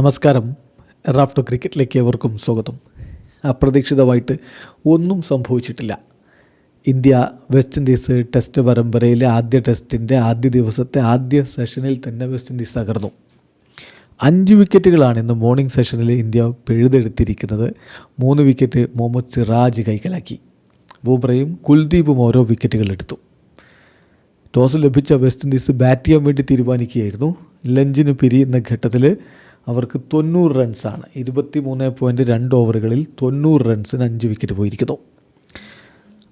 നമസ്കാരം. റാഫ്റ്റോ ക്രിക്കറ്റിലേക്ക് ഏവർക്കും സ്വാഗതം. അപ്രതീക്ഷിതമായിട്ട് ഒന്നും സംഭവിച്ചിട്ടില്ല. ഇന്ത്യ വെസ്റ്റ് ഇൻഡീസ് ടെസ്റ്റ് പരമ്പരയിലെ ആദ്യ ടെസ്റ്റിന്റെ ആദ്യ ദിവസത്തെ ആദ്യ സെഷനിൽ തന്നെ വെസ്റ്റ് ഇൻഡീസ് തകർന്നു. അഞ്ച് വിക്കറ്റുകളാണ് ഇന്ന് മോർണിംഗ് സെഷനിൽ ഇന്ത്യ പിഴുതെടുത്തിരിക്കുന്നത്. മൂന്ന് വിക്കറ്റ് മുഹമ്മദ് സിറാജ് കൈക്കലാക്കി. ബൂബ്രയും കുൽദീപും ഓരോ വിക്കറ്റുകൾ എടുത്തു. ടോസ് ലഭിച്ച വെസ്റ്റ് ഇൻഡീസ് ബാറ്റ് ചെയ്യാൻ വേണ്ടി തീരുമാനിക്കുകയായിരുന്നു. ലഞ്ചിന് പിരിയുന്ന ഘട്ടത്തിൽ അവർക്ക് തൊണ്ണൂറ് റൺസാണ്. ഇരുപത്തി മൂന്ന് പോയിന്റ് രണ്ട് ഓവറുകളിൽ തൊണ്ണൂറ് റൺസിന് അഞ്ച് വിക്കറ്റ് പോയിരിക്കുന്നു.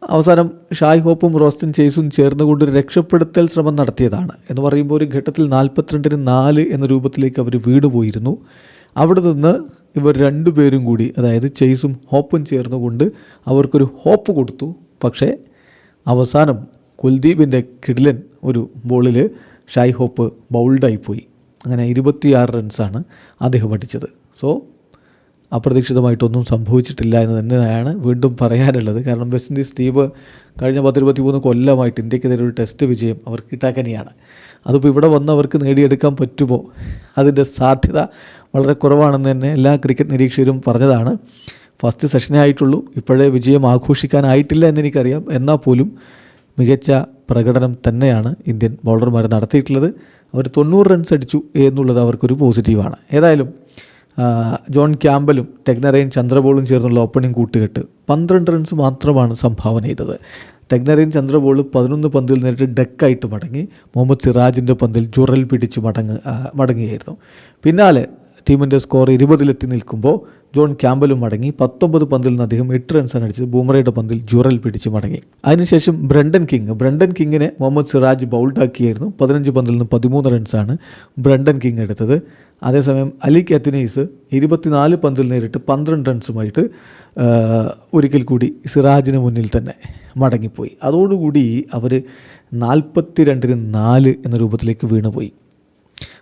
അവസാനം ഷായ് ഹോപ്പും റോസ്റ്റൻ ചേസും ചേർന്നുകൊണ്ട് രക്ഷപ്പെടുത്തൽ ശ്രമം നടത്തിയതാണ്. എന്ന് പറയുമ്പോൾ ഒരു ഘട്ടത്തിൽ നാൽപ്പത്തിരണ്ടിന് നാല് എന്ന രൂപത്തിലേക്ക് അവർ വീട് പോയിരുന്നു അവിടെ നിന്ന് ഇവർ രണ്ടുപേരും കൂടി അതായത് ചേസും ഹോപ്പും ചേർന്നുകൊണ്ട് അവർക്കൊരു ഹോപ്പ് കൊടുത്തു. പക്ഷേ അവസാനം കുൽദീപിന്റെ കിഡിലൻ ഒരു ബോളിൽ ഷായ് ഹോപ്പ് ബൗൾഡായി പോയി. അങ്ങനെ ഇരുപത്തിയാറ് റൺസാണ് അദ്ദേഹം അടിച്ചത്. സോ അപ്രതീക്ഷിതമായിട്ടൊന്നും സംഭവിച്ചിട്ടില്ല എന്ന് തന്നെയാണ് വീണ്ടും പറയാനുള്ളത്. കാരണം വെസ്റ്റ് ഇൻഡീസ് ദ്വീപ് കഴിഞ്ഞ പത്തിരുപത്തി മൂന്ന് കൊല്ലമായിട്ട് ഇന്ത്യക്കെതിരെ ഒരു ടെസ്റ്റ് വിജയം അവർ കിട്ടാക്കനിയാണ്. അതിപ്പോൾ ഇവിടെ വന്ന് അവർക്ക് നേടിയെടുക്കാൻ പറ്റുമോ? അതിന്റെ സാധ്യത വളരെ കുറവാണെന്ന് തന്നെ എല്ലാ ക്രിക്കറ്റ് നിരീക്ഷകരും പറഞ്ഞതാണ്. ഫസ്റ്റ് സെഷനേ ആയിട്ടുള്ളൂ. ഇപ്പോഴേ വിജയം ആഘോഷിക്കാനായിട്ടില്ല എന്നെനിക്കറിയാം എന്നാൽ പോലും മികച്ച പ്രകടനം തന്നെയാണ് ഇന്ത്യൻ ബൗളർമാർ നടത്തിയിട്ടുള്ളത്. അവർ തൊണ്ണൂറ് റൺസ് അടിച്ചു എന്നുള്ളത് അവർക്കൊരു പോസിറ്റീവാണ് ഏതായാലും ജോൺ ക്യാമ്പലും ടെഗ്നറയും ചന്ദ്രബോളും ചേർന്നുള്ള ഓപ്പണിംഗ് കൂട്ടുകെട്ട് പന്ത്രണ്ട് റൺസ് മാത്രമാണ് സംഭാവന ചെയ്തത്. ടെഗ്നറയും ചന്ദ്രബോൾ പതിനൊന്ന് പന്തിൽ നേരിട്ട് ഡെക്കായിട്ട് മടങ്ങി. മുഹമ്മദ് സിറാജിന്റെ പന്തിൽ ജുറൽ പിടിച്ച് മടങ്ങ് മടങ്ങുകയായിരുന്നു. പിന്നാലെ ടീമിന്റെ സ്കോർ ഇരുപതിലെത്തി നിൽക്കുമ്പോൾ ജോൺ ക്യാമ്പലും മടങ്ങി. പത്തൊമ്പത് പന്തിൽ നിന്ന് അദ്ദേഹം എട്ട് റൺസാണ് അടിച്ചത്. ബൂമറയുടെ പന്തിൽ ജുറൽ പിടിച്ച് മടങ്ങി. അതിനുശേഷം ബ്രണ്ടൻ കിങ്. ബ്രണ്ടൻ കിങ്ങിനെ മുഹമ്മദ് സിറാജ് ബൗൾഡാക്കിയായിരുന്നു. പതിനഞ്ച് പന്തിൽ നിന്ന് പതിമൂന്ന് റൺസാണ് ബ്രണ്ടൻ കിങ് എടുത്തത്. അതേസമയം അലി കാത്തിനീസ് ഇരുപത്തിനാല് പന്തിൽ നേരിട്ട് പന്ത്രണ്ട് റൺസുമായിട്ട് ഒരിക്കൽ കൂടി സിറാജിന് മുന്നിൽ തന്നെ മടങ്ങിപ്പോയി. അതോടുകൂടി അവർ നാൽപ്പത്തി രണ്ടിന് നാല് എന്ന രൂപത്തിലേക്ക് വീണുപോയി.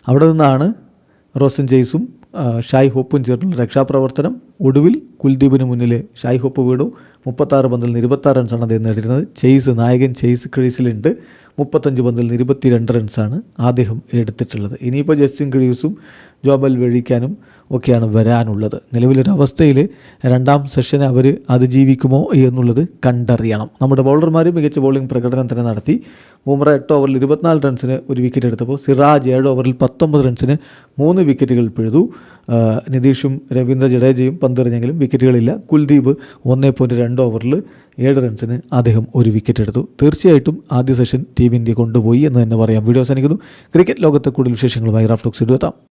അവിടെ നിന്നാണ് റോസൻ ജെയ്സും ഷായ് ഹോപ്പും ചേർന്നുള്ള രക്ഷാപ്രവർത്തനം. ഒടുവിൽ കുൽദീപിന് മുന്നിലെ ഷായ് ഹോപ്പ് വീണു. മുപ്പത്താറ് പന്തിൽ നിന്ന് ഇരുപത്താറ് റൺസാണ് അദ്ദേഹം നേടിയിരുന്നത്. ചെയ്സ് നായകൻ ചെയ്സ് ക്രീസിലുണ്ട്. മുപ്പത്തഞ്ച് പന്തിൽ നിന്ന് ഇരുപത്തിരണ്ട് റൺസാണ് അദ്ദേഹം എടുത്തിട്ടുള്ളത്. ഇനിയിപ്പോൾ ജസ്റ്റിൻ ക്രീസും ജോബൽ വെഴിക്കാനും ഒക്കെയാണ് വരാനുള്ളത്. നിലവിലൊരവസ്ഥയിൽ രണ്ടാം സെഷൻ അവർ അതിജീവിക്കുമോ എന്നുള്ളത് കണ്ടറിയണം. നമ്മുടെ ബൗളർമാർ മികച്ച ബൗളിംഗ് പ്രകടനം തന്നെ നടത്തി. ബുംറ എട്ട് ഓവറിൽ ഇരുപത്തിനാല് റൺസിന് ഒരു വിക്കറ്റ് എടുത്തപ്പോൾ സിറാജ് ഏഴ് ഓവറിൽ പത്തൊമ്പത് റൺസിന് മൂന്ന് വിക്കറ്റുകൾ പിഴുതു. നിതീഷും രവീന്ദ്ര ജഡേജയും പന്തെറിഞ്ഞെങ്കിലും വിക്കറ്റുകളില്ല. കുൽദീപ് ഒന്നേ പോയിന്റ് രണ്ട് ഓവറിൽ ഏഴ് റൺസിന് അദ്ദേഹം ഒരു വിക്കറ്റ് എടുത്തു. തീർച്ചയായിട്ടും ആദ്യ സെഷൻ ടീം ഇന്ത്യ കൊണ്ടുപോയി എന്ന് തന്നെ പറയാം. വീഡിയോ അവസാനിക്കുന്നു. ക്രിക്കറ്റ് ലോകത്തെ കൂടുതൽ വിശേഷങ്ങളുമായി റാഫ്റ്റോക്സ് എത്താം